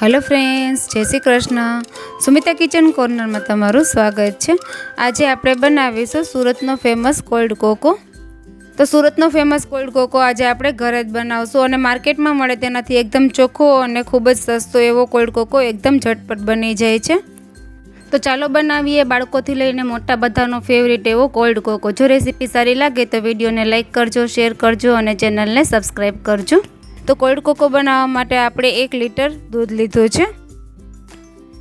Hello friends જય Shri Krishna. Sumita kitchen કોર્નરમાં તમારું સ્વાગત છે. આજે આપણે બનાવીશું સુરતનો ફેમસ કોલ્ડ કોકો તો સુરતનો ફેમસ કોલ્ડ કોકો આજે આપણે ઘરે જ બનાવશું અને માર્કેટમાં મળે તેનાથી એકદમ ચોખ્ખો અને ખૂબ જ સસ્તો એવો કોલ્ડ કોકો એકદમ ઝટપટ બની જાય છે. તો ચાલો બનાવીએ બાળકોથી લઈને મોટા બધાનો ફેવરિટ એવો કોલ્ડ કોકો જો રેસીપી સારી લાગે તો વિડીયોને લાઇક કરજો શેર કરજો અને ચેનલને સબસ્ક્રાઈબ કરજો. તો કોલ્ડ કોકો બનાવવા માટે આપણે એક લીટર દૂધ લીધું છે.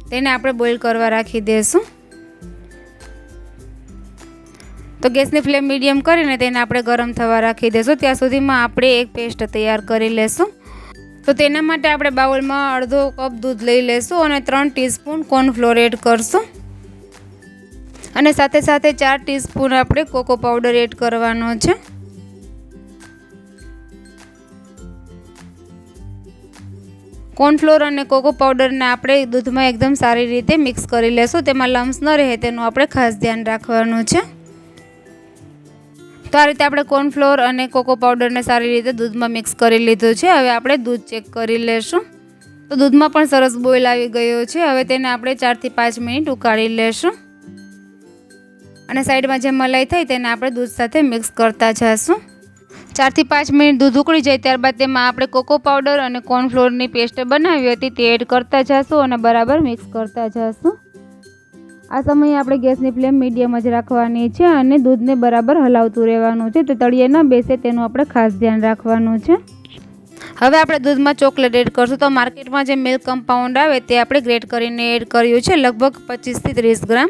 તેને આપણે બોઇલ કરવા રાખી દઈશું તો ગેસની ફ્લેમ મીડિયમ કરીને તેને આપણે ગરમ થવા રાખી દઈશું ત્યાં સુધીમાં આપણે એક પેસ્ટ તૈયાર કરી લેશું. તો તેના માટે આપણે બાઉલમાં અડધો કપ દૂધ લઈ લેશું અને ત્રણ ટીસ્પૂન કોર્નફ્લોર એડ કરશું. અને સાથે સાથે ચાર ટીસ્પૂન આપણે કોકો પાવડર એડ કરવાનો છે. કોર્નફ્લોર અને કોકો પાવડરને આપણે દૂધમાં એકદમ સારી રીતે મિક્સ કરી લેશું. તેમાં લમ્સ ન રહે તેનું આપણે ખાસ ધ્યાન રાખવાનું છે. તો આ રીતે આપણે કોર્નફ્લોર અને કોકો પાવડરને સારી રીતે દૂધમાં મિક્સ કરી લીધું છે. હવે આપણે દૂધ ચેક કરી લેશું. તો દૂધમાં પણ સરસ બોઇલ આવી ગયો છે. હવે તેને આપણે ચારથી પાંચ મિનિટ ઉકાળી લેશું. અને સાઈડમાં જે મલાઈ થાય તેને આપણે દૂધ સાથે મિક્સ કરતા જઈશું ચારથી પાંચ મિનિટ દૂધ ઉકળી જાય ત્યારબાદ તેમાં આપણે કોકો પાવડર અને કોર્નફ્લોરની પેસ્ટ બનાવી હતી તે એડ કરતા જઈશું અને બરાબર મિક્સ કરતા જઈશું આ સમયે આપણે ગેસની ફ્લેમ મીડિયમ જ રાખવાની છે અને દૂધને બરાબર હલાવતું રહેવાનું છે. તો તળિયે ન બેસે તેનું આપણે ખાસ ધ્યાન રાખવાનું છે. હવે આપણે દૂધમાં ચોકલેટ એડ કરશું. તો માર્કેટમાં જે મિલ્ક કમ્પાઉન્ડ આવે તે આપણે ગ્રેટ કરીને એડ કર્યું છે. લગભગ પચીસથી ત્રીસ ગ્રામ.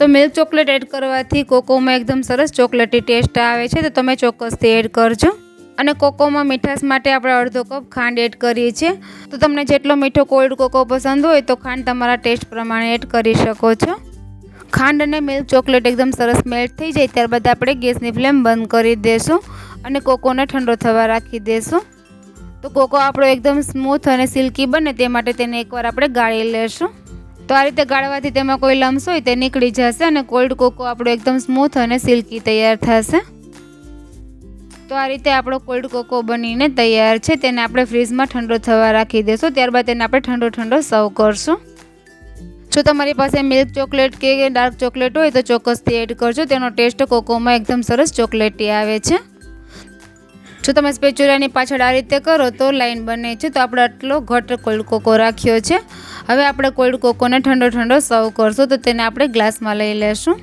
તો મિલ્ક ચોકલેટ એડ કરવાથી કોકોમાં એકદમ સરસ ચોકલેટી ટેસ્ટ આવે છે, તો તમે ચોક્કસથી એડ કરજો. અને કોકોમાં મીઠાશ માટે આપણે અડધો કપ ખાંડ એડ કરીએ છીએ. તો તમને જેટલો મીઠો કોલ્ડ કોકો પસંદ હોય તો ખાંડ તમારા ટેસ્ટ પ્રમાણે એડ કરી શકો છો. ખાંડ અને મિલ્ક ચોકલેટ એકદમ સરસ મેલ્ટ થઈ જાય, ત્યારબાદ આપણે ગેસની ફ્લેમ બંધ કરી દઈશું અને કોકોને ઠંડો થવા રાખી દઈશું તો કોકો આપણો એકદમ સ્મૂથ અને સિલ્કી બને, તે માટે તેને એકવાર આપણે ગાળી લેશું. તો આ રીતે ગાળવાથી તેમાં કોઈ લમ્સ હોય તે નીકળી જશે અને કોલ્ડ કોકો આપણો એકદમ સ્મૂથ અને સિલ્કી તૈયાર થશે. તો આ રીતે આપણો કોલ્ડ કોકો બનીને તૈયાર છે. તેને આપણે ફ્રીજમાં ઠંડો થવા રાખી દઈશું ત્યારબાદ તેને આપણે ઠંડો ઠંડો સર્વ કરશું. જો તમારી પાસે મિલ્ક ચોકલેટ કે ડાર્ક ચોકલેટ હોય તો ચોક્કસથી એડ કરજો. તેનો ટેસ્ટ કોકોમાં એકદમ સરસ ચોકલેટી આવે છે. જો તમે સ્પેચ્યુલાની પાછળ આ રીતે કરો તો લાઈન બને છે. તો આપણે આટલો ઘટ કોલ્ડ કોકો રાખ્યો છે. હવે આપણે કોલ્ડ કોકોને ઠંડો ઠંડો સર્વ કરશું તો તેને આપણે ગ્લાસમાં લઈ લેશું.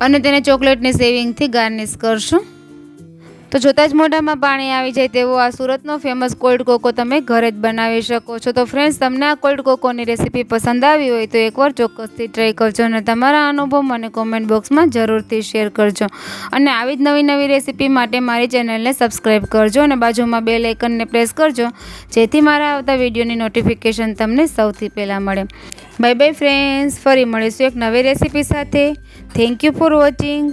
અને તેને ચોકલેટની સેવિંગથી ગાર્નિશ કરશું. તો જોતાં જ મોઢામાં પાણી આવી જાય તેવો આ સુરતનો ફેમસ કોલ્ડ કોકો તમે ઘરે જ બનાવી શકો છો. તો ફ્રેન્ડ્સ તમને આ કોલ્ડ કોકોની રેસીપી પસંદ આવી હોય તો એકવાર ચોક્કસથી ટ્રાય કરજો અને તમારા અનુભવ મને કોમેન્ટ બોક્સમાં જરૂરથી શેર કરજો. અને આવી જ નવી નવી રેસીપી માટે મારી ચેનલને સબસ્ક્રાઈબ કરજો અને બાજુમાં બે લાઇકનને પ્રેસ કરજો, જેથી મારા આવતા વિડીયોની નોટિફિકેશન તમને સૌથી પહેલાં મળે. બાય બાય ફ્રેન્ડ્સ ફરી મળીશું એક નવી રેસીપી સાથે. Thank you for watching